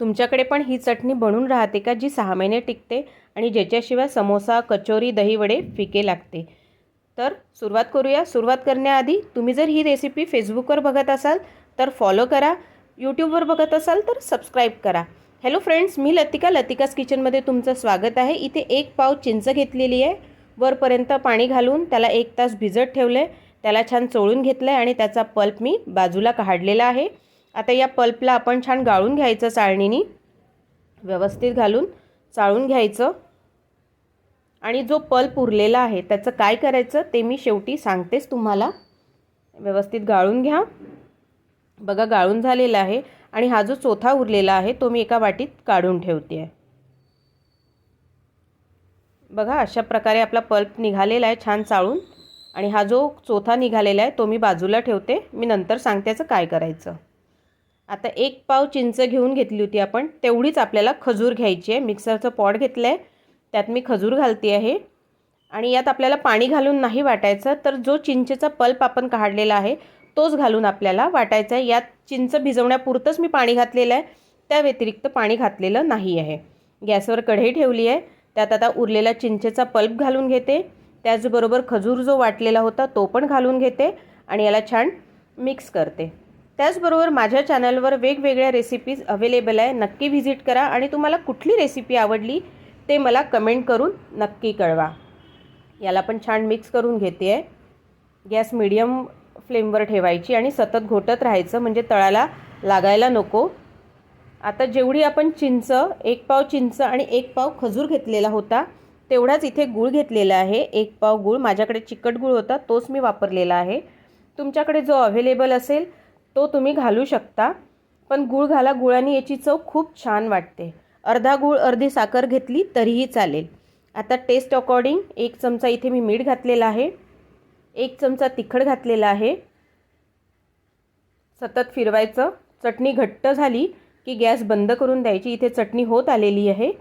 तुमच्याकडे पण ही चटणी बनून राहते का जी सहा महिने टिकते आणि ज्याच्याशिवाय समोसा कचोरी दहीवडे फिके लागते? तर सुरुवात करूया. सुरुवात करण्याआधी तुम्ही जर ही रेसिपी फेसबुकवर बघत असाल तर फॉलो करा. यूट्यूबवर बघत असाल तर सबस्क्राईब करा. हॅलो फ्रेंड्स मी लतिका. लतिकास किचनमध्ये तुमचं स्वागत आहे. इथे एक पाव चिंच घेतलेली आहे. वरपर्यंत पाणी घालून त्याला एक तास भिजत ठेवलं आहे त्याला छान चोळून घेतलं आहे आणि त्याचा पल्प मी बाजूला काढलेला आहे. आता या पल्पला आपण छान गाळून घ्यायचं चाळणीनी. व्यवस्थित घालून चाळून घ्यायचं. आणि जो पल्प उरलेला आहे त्याचं काय करायचं ते मी शेवटी सांगतेच तुम्हाला. व्यवस्थित गाळून घ्या. बघा गाळून झालेला आहे आणि हा जो चोथा उरलेला आहे तो मी एका वाटीत काढून ठेवते आहे बघा अशा प्रकारे आपला पल्प निघालेला आहे छान चाळून. आणि हा जो चोथा निघालेला आहे तो मी बाजूला ठेवते. मी नंतर सांगते याचं काय करायचं. आता एक पाव चिंच घेऊन घेतली होती आपण तेवढीच आपल्याला खजूर घ्यायची आहे. मिक्सरचं पॉट घेतलं आहे त्यात मी खजूर घालते आहे. आणि यात आपल्याला पाणी घालून नाही वाटायचं तर जो चिंचेचा पल्प आपण काढलेला आहे तोच घालून आपल्याला वाटायचा आहे. यात चिंच भिजवण्यापुरतंच मी पाणी घातलेलं आहे. त्या व्यतिरिक्त पाणी घातलेलं नाही आहे. गॅसवर कढई ठेवली आहे. त्यात आता उरलेला चिंचेचा पल्प घालून घेते. त्याचबरोबर खजूर जो वाटलेला होता तो पण घालून घेते. आणि याला छान मिक्स करते. त्याचबरोबर माझ्या चॅनलवर वेगवेगळ्या रेसिपीज अवेलेबल आहे. नक्की व्हिजिट करा आणि तुम्हाला कुठली रेसिपी आवडली ते मला कमेंट करून नक्की कळवा. याला पण छान मिक्स करून घेते आहे गॅस मिडियम फ्लेमवर ठेवायची आणि सतत घोटत राहायचं म्हणजे तळाला लागायला नको. आता जेवढी आपण चिंच एक पाव चिंच आणि एक पाव खजूर घेतलेला होता तेवढाच इथे गूळ घेतलेला आहे. एक पाव गूळ माझ्याकडे चिकट गूळ होता तोच मी वापरलेला आहे. तुमच्याकडे जो अव्हेलेबल असेल तो तुम्ही घालू शकता पण गूळ घाला गुळाने याची चव खूप छान वाटते. अर्धा गूळ अर्धी साखर घेतली तरीही चालेल. आता टेस्ट अकॉर्डिंग एक चमचा इथे मी मीठ घातलेला आहे एक चमचा तिखट घातलेला आहे. सतत फिरवायचं. चटणी घट्ट झाली की गॅस बंद करून द्यायची. इथे चटणी होत आलेली आहे.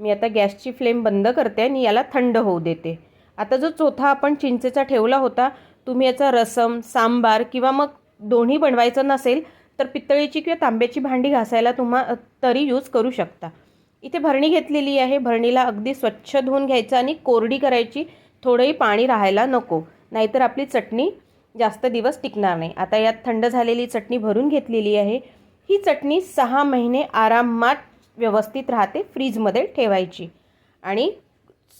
मी आता गॅसची फ्लेम बंद करते आणि याला थंड होऊ देते. आता जो चोथा आपण चिंचेचा ठेवला होता तुम्ही याचा रसम सांबार किंवा मग दोन्ही बनवायचं नसेल तर पितळीची किंवा तांब्याची भांडी घासायला तुम्हा तरी यूज करू शकता. इथे भरणी घेतलेली आहे. भरणीला अगदी स्वच्छ धुवून घ्यायचं आणि कोरडी करायची थोडंही पाणी राहायला नको. नाहीतर आपली चटणी जास्त दिवस टिकणार नाही. आता यात थंड झालेली चटणी भरून घेतलेली आहे. ही चटणी सहा महिने आरामात व्यवस्थित राहते फ्रीजमध्ये ठेवायची. आणि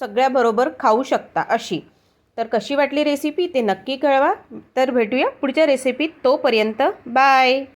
सगळ्याबरोबर खाऊ शकता अशी. तर कशी वाटली रेसिपी ते नक्की कळवा. तर भेटूया पुढच्या रेसिपीत तोपर्यंत. बाय